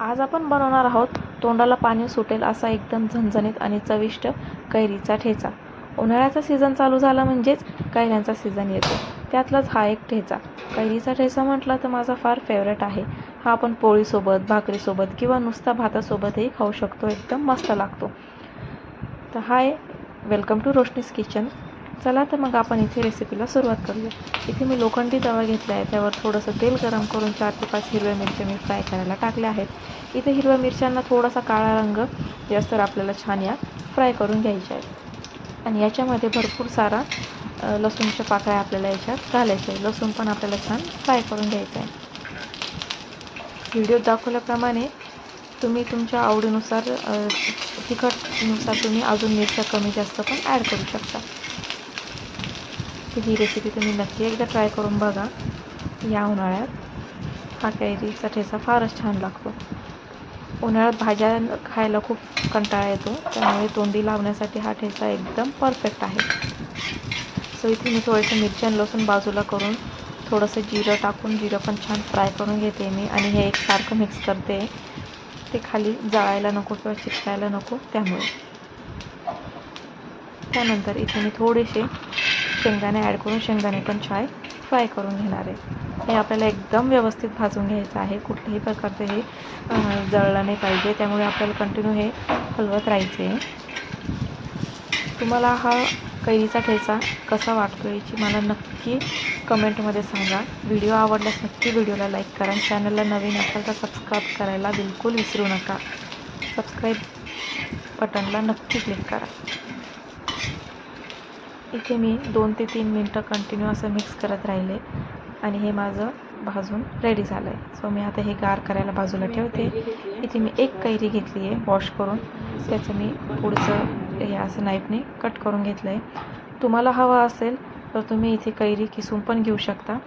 आज आपण बनवणार आहोत तोंडाला पाणी सुटेल असा एकदम झणझणीत आणि चविष्ट कैरीचा ठेचा. उन्हाळ्याचा सीझन चालू झाला म्हणजेच कैऱ्यांचा सीझन येतो. त्यातलाच हा एक ठेचा. कैरीचा ठेचा म्हटला तर माझा फार फेवरेट आहे. हा आपण पोळीसोबत भाकरीसोबत किंवा नुसता भातासोबतही खाऊ शकतो. एकदम मस्त लागतो. तर हाय वेलकम टू रोशनीस किचन चला तर मग आपण इथे रेसिपीला सुरुवात करूया. इथे मी लोखंडी तवा घेतला आहे. त्यावर थोडंसं तेल गरम करून चार ते पाच हिरव्या मिरच्या मी फ्राय करायला टाकल्या आहेत. इथे हिरव्या मिरच्यांना थोडासा काळा रंग जास्त आपल्याला छान या फ्राय करून घ्यायच्या आहेत. आणि याच्यामध्ये भरपूर सारा लसूणच्या पाकळ्या आपल्याला याच्यात घालायच्या आहे लसूण पण आपल्याला छान फ्राय करून घ्यायचं आहे. व्हिडिओत दाखवल्याप्रमाणे तुम्ही तुमच्या आवडीनुसार तिखटनुसार तुम्ही अजून मिरच्या कमी जास्त पण ॲड करू शकता. की ही रेसिपी तुम्ही नक्की एकदा ट्राय करून बघा. या उन्हाळ्यात. हा कैरीचा ठेचा फारच छान लागतो. उन्हाळ्यात भाज्या खायला खूप कंटाळा येतो. त्यामुळे तोंडी लावण्यासाठी हा ठेचा एकदम परफेक्ट आहे. सो इथे मी थोडंसं मिरची आणि लसूण बाजूला करून थोडंसं जिरं टाकून जिरं पण छान फ्राय करून घेते मी आणि हे एकसारखं मिक्स करते. ते खाली जळायला नको किंवा चिटकायला नको त्यामुळे. त्यानंतर इथे मी थोडेसे शेंगदाणे ॲड करून शेंगदाणे पण छाय फ्राय करून घेणार आहे. हे आपल्याला एकदम व्यवस्थित भाजून घ्यायचं आहे. कुठल्याही प्रकारचं हे जळलं नाही पाहिजे. त्यामुळे आपल्याला कंटिन्यू हे हलवत राहायचे आहे. तुम्हाला हा कैरीचा ठेचा कसा वाटतो याची मला नक्की कमेंटमध्ये सांगा. व्हिडिओ आवडल्यास नक्की व्हिडिओला लाईक करा. चॅनलला नवीन असाल तर सबस्क्राईब करायला बिलकुल विसरू नका. सबस्क्राईब बटनला नक्की क्लिक करा. इथे मी दोन ते तीन मिनटं कंटिन्यू असं मिक्स करत राहिले आणि हे माझं भाजून रेडी झालं आहे सो मी आता हे गार करायला बाजूला ठेवते. इथे मी एक कैरी घेतली आहे वॉश करून. त्याचं मी पुढचं हे असं नाईफने कट करून घेतलं आहे तुम्हाला हवं असेल तर तुम्ही इथे कैरी किसून पण घेऊ शकता.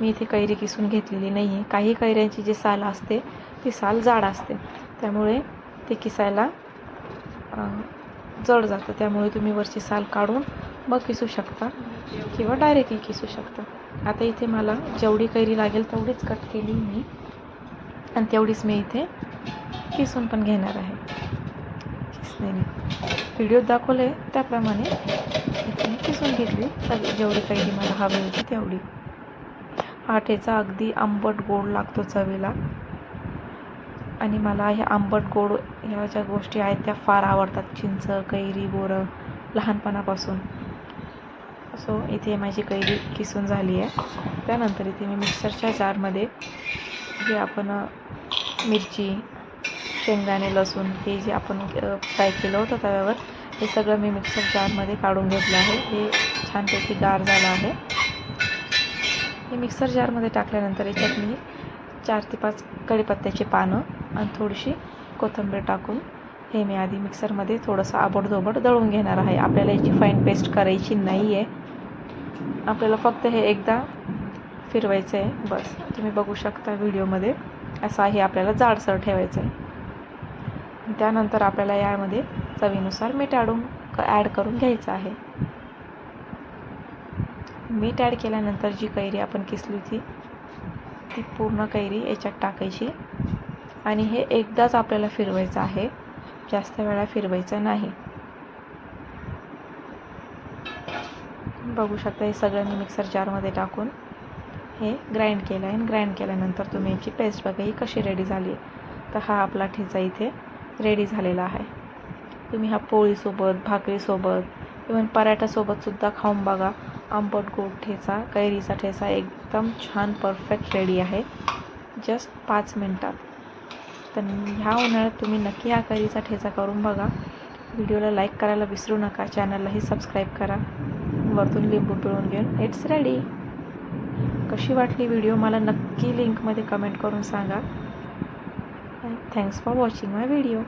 मी इथे कैरी किसून घेतलेली नाही आहे काही कैऱ्यांची जी साल असते ती साल जाड असते. त्यामुळे ते किसायला जड जातं. त्यामुळे तुम्ही वरची साल काढून मग किसू शकता? किंवा डायरेक्टली किसू शकता? आता इथे मला जेवढी कैरी लागेल तेवढीच कट केली मी. आणि तेवढीच मी इथे किसून पण घेणार आहे. किसण्याने व्हिडिओत दाखवले त्याप्रमाणे इथे मी किसून घेतली. सगळी जेवढी कैरी मला हवी होती तेवढी. हा अगदी आंबट गोड लागतो चवीला. आणि मला ह्या आंबट गोड ह्या ज्या गोष्टी आहेत त्या फार आवडतात. चिंच कैरी बोरं लहानपणापासून. सो इथे माझी कैरी किसून झाली आहे. त्यानंतर इथे मी मिक्सरच्या जारमध्ये जे आपण मिरची शेंगदाणे लसूण हे जे आपण फ्राय केलं होतं तव्यावर हे सगळं मी मिक्सर जारमध्ये काढून घेतलं आहे. हे छानपैकी गार झालं आहे. हे मिक्सर जारमध्ये टाकल्यानंतर याच्यात मी चार ते पाच कढीपत्त्याची पानं आणि थोडीशी कोथिंबीर टाकून हे मी आधी मिक्सरमध्ये थोडंसं आबडधोबड दळून घेणार आहे. आपल्याला याची फाईन पेस्ट करायची नाही आहे आपल्याला फक्त हे एकदा फिरवायचं आहे. बस. तुम्ही बघू शकता व्हिडिओमध्ये असं हे आपल्याला जाडसर ठेवायचं आहे. त्यानंतर आपल्याला यामध्ये चवीनुसार मीठ आडून ॲड करून घ्यायचं आहे. मीठ ॲड केल्यानंतर जी कैरी आपण किसली होती ती पूर्ण कैरी याच्यात टाकायची. आणि हे एकदाच आपल्याला फिरवायचं आहे. जास्त वेळा फिरवायचं नाही. बघू शकता हे सगळं मी मिक्सर जारमध्ये टाकून हे ग्राइंड केलं आहे. आणि ग्राइंड केल्यानंतर तुम्ही याची पेस्ट बघा ही कशी रेडी झाली आहे. तर हा आपला ठेचा इथे रेडी झालेला आहे. तुम्ही हा पोळीसोबत भाकरीसोबत इवन पराठ्यासोबतसुद्धा खाऊन बघा. आंबट गोड ठेचा कैरीचा ठेचा एकदम छान परफेक्ट रेडी आहे. जस्ट पाच मिनटात. तर ह्या उन्हाळ्यात तुम्ही नक्की हा कैरीचा ठेचा करून बघा. व्हिडिओला लाईक करायला विसरू नका. चॅनललाही सबस्क्राईब करा. वरतून लिंबू पिळून घेऊन. इट्स रेडी कशी वाटली व्हिडिओ मला नक्की लिंकमध्ये कमेंट करून सांगा. Thanks for watching my video